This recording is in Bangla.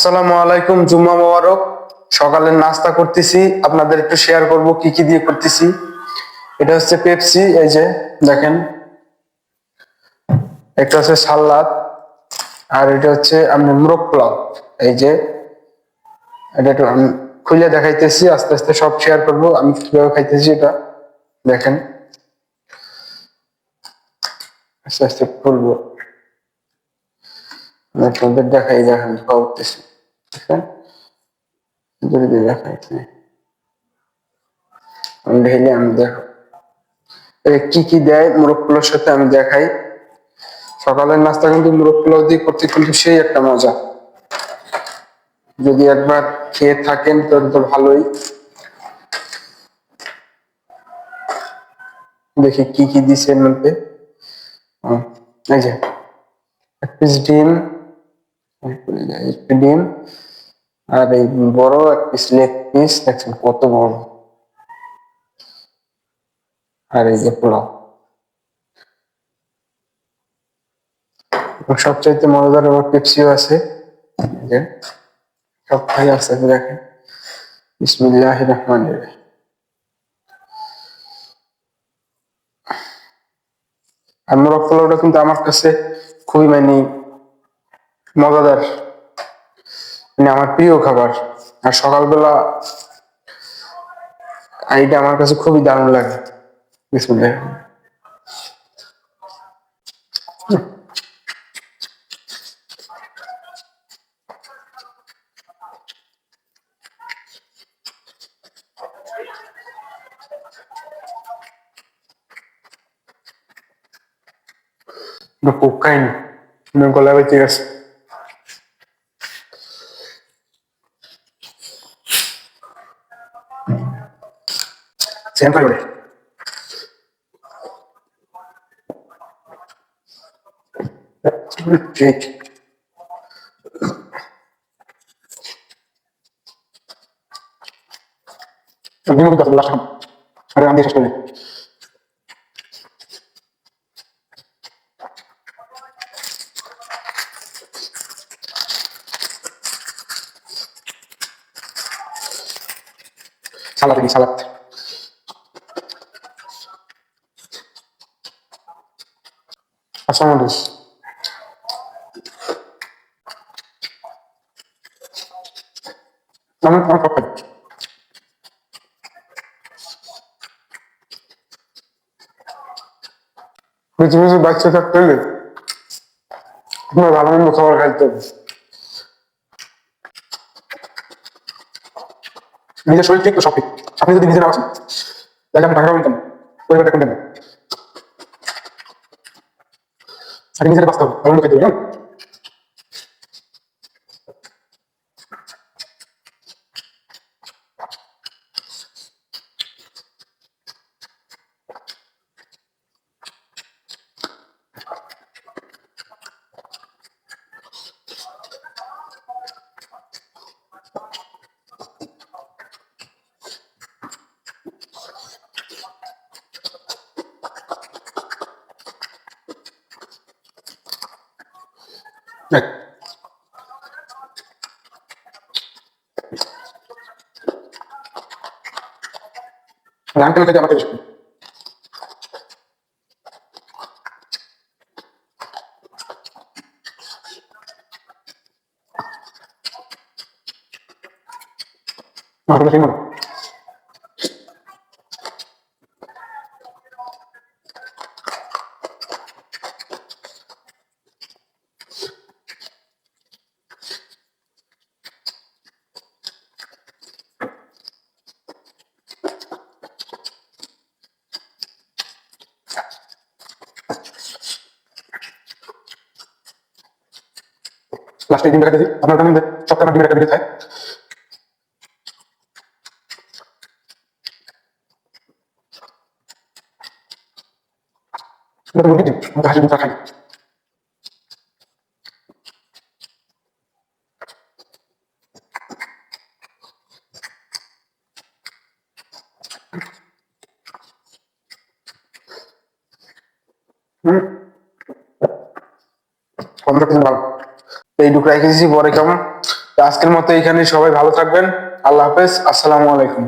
আসসালামু আলাইকুম, জুম্মা মোবারক। সকালের নাস্তা করতেছি। আপনাদের একটু শেয়ার করব, কি কি দিয়ে করতেছি। এটা হচ্ছে পেপসি এই যে, দেখেন। একটা হচ্ছে সালাদ, আর এটা হচ্ছে আমি মুরগ পোলাও, এই যে। এটা একটু খুলে দেখাইতেছি, আস্তে আস্তে সব শেয়ার করব। আমি কীভাবে খাইতেছি এটা, দেখেন। আস্তে আস্তে খুলবো। আপনাদের দেখাই, দেখেন খাওয়া যদি দিয়ে দেখাই আমি দেখো কি কি দেয় সাথে আমি দেখাই সকালের নাস্তা কিন্তু দিয়ে করতে কিন্তু সেই একটা মজা যদি একবার খেয়ে থাকেন তাহলে তো ভালোই দেখি কি কি দিছে এর মধ্যে। এই যে, এক পিস ডিম কত বড়। আর এই যে সবচাইতে মজাদার আবার পেপসিও আছে। সব খাই আছে দেখেন। বিসমিল্লাহ রহমান আর মোরগ পোলাওটা কিন্তু আমার কাছে খুবই মানে মজাদার মানে আমার প্রিয় খাবার। আর সকালবেলা এইটা আমার কাছে খুবই দারুণ লাগে। বিসমিল্লাহ। খাইনি গলা বেঁচে গেছে। Gente. আমি মনে করতে লাস্ট আরে আমি শেষ করে সালাদ সালাদ আমি আমার পক্ষে পৃথিবীতে বাচ্চা থাকতে আপনার ভালো মন্দ খাবার খাইতে হবে নিজের শরীর ঠিক তো সব আপনি যদি নিজে না আছেন তাহলে আপনি টাকা কেন পরিবারটা দেবেন আগে নিজের বাঁচতে হবে ভালো মন্দ খাইতে হবে আঙ্কেল থেকে আমাকে বেশি আমার কাছে লাস্টে ডিম দেখা দিই আপনার জানেন যে সপ্তাহে ডিমের একটা ভিডিও থাকে এটা মুরগির ডিম ডিম ভালো এই রেখেছি পরে কেমন? আজকের মতো এখানে সবাই ভালো থাকবেন। আল্লাহ হাফেজ আসসালামু আলাইকুম।